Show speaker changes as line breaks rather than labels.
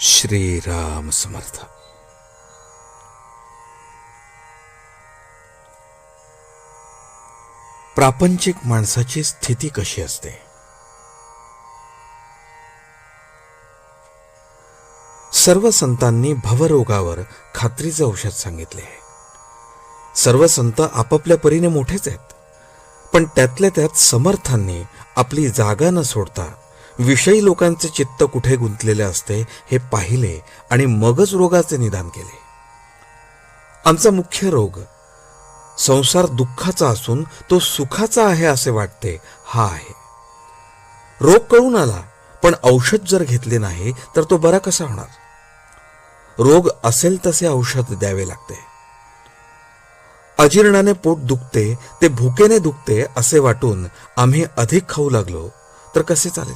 श्रीराम समर्थ। प्रापंचिक माणसाची स्थिती कशी असते? सर्व संतांनी भवरोगावर खात्रीचे औषध सांगितले. आहे सर्व संत आपापल्या परीने मोठेच आहेत. पण त्यातल्या त्यात समर्थांनी आपली जागा न सोडता विषयी लोकांचे चित्त कुठे गुंतलेले असते हे पाहिले आणि मगच रोगाचे निदान केले. आमचा मुख्य रोग संसार दुःखाचा असून तो सुखाचा आहे असे वाटते हा आहे. रोग कळून आला पण औषध जर घेतले नाही तर तो बरा कसा होणार? रोग असेल तसे औषध द्यावे लागते. अजीर्णाने पोट दुखते ते भुकेने दुखते असे वाटून आम्ही अधिक खाऊ लागलो तर कसे चालेल?